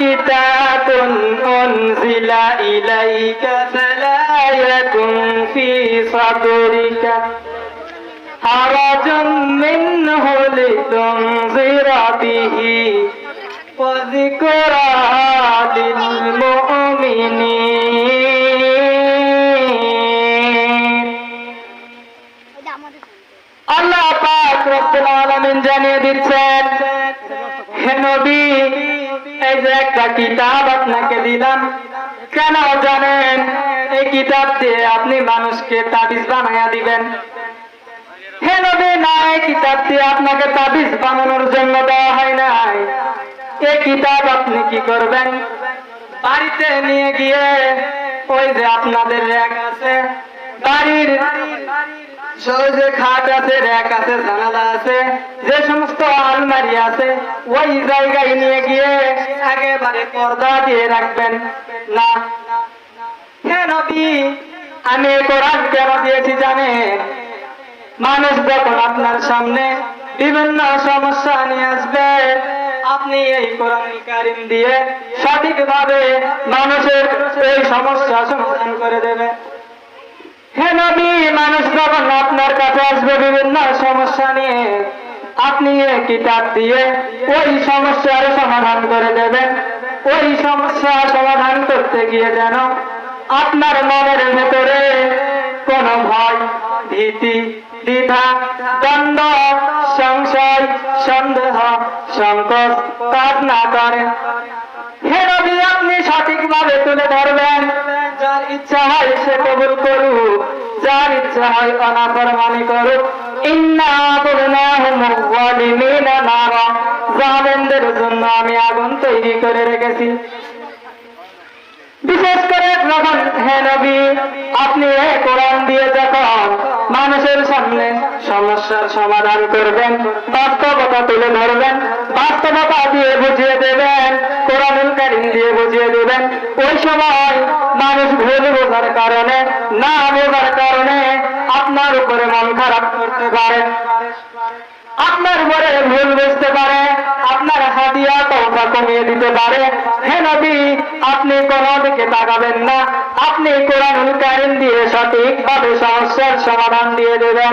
كتاب أنزل إليك فلا يكن في صدرك حرج منه لتنذر به وذكرى للمؤمنين الله أكبر رب العالمين جميع الشر এই যে একটা কিতাব আপনাকে দিলাম। কেন জানেন? এই কিতাব দিয়ে আপনি মানুষকে তাবিজ বানাইয়া দিবেন। আপনাকে তাবিজ বানানোর জন্য দেওয়া হয় নাই। এই কিতাব আপনি কি করবেন? বাড়িতে নিয়ে গিয়ে ওই যে আপনাদের বাড়ির সহজে খাট আছে, র্যাক আছে, জানালা আছে, যে সমস্ত আলমারি আছে, ওই জায়গায় নিয়ে গিয়ে একেবারে পর্দা দিয়ে রাখবেন। না, হে নবী, আমি কোরআন কেন দিয়েছি জানেন? মানুষ যখন আপনার সামনে বিভিন্ন সমস্যা নিয়ে আসবে, আপনি এই কোরআন দিয়ে সঠিকভাবে মানুষের এই সমস্যা সমাধান করে দেবে হে নবী মানুষ যখন আপনার কাছে আসবে বিভিন্ন সমস্যা নিয়ে। আপনি এই কিতাব দিয়ে ওই সমস্যার সমাধান করে দেবেন। ওই সমস্যা সমাধান করতে গিয়ে যেন আপনার মনের ভেতরে কোনো ভয়, ভীতি, দ্বিধা, দ্বন্দ্ব, সংশয়, সন্দেহ, সংকোচ কাজ না করে। হে নবী, আপনি সঠিকভাবে তুলে ধরবেন। যার ইচ্ছা হয় সে কবুল যার ইচ্ছা হয় অনাফরমানি করুক। আমি আগুন তৈরি করে রেখেছি। বিশেষ করে যখন আপনি কোরআন দিয়ে যখন মানুষের সামনে সমস্যার সমাধান করবেন, বাস্তবতা তুলে ধরবেন, বাস্তবতা দিয়ে বুঝিয়ে দেবেন, কোরআনুল কারিম দিয়ে বুঝিয়ে দেবেন। ওই সময় মানুষ ভুল বোঝার কারণে, না বোঝার কারণে আপনার উপরে মন খারাপ করতে পারে। আপনার উপরে ভুল বুঝতে পারে। আপনার হাতিয়া তোমরা কমিয়ে দিতে পারে। হে নবী, আপনি কোন দিকে তাকাবেন না। আপনি কোরআন কারিম দিয়ে সঠিকভাবে সমস্যার সমাধান দিয়ে দেবেন।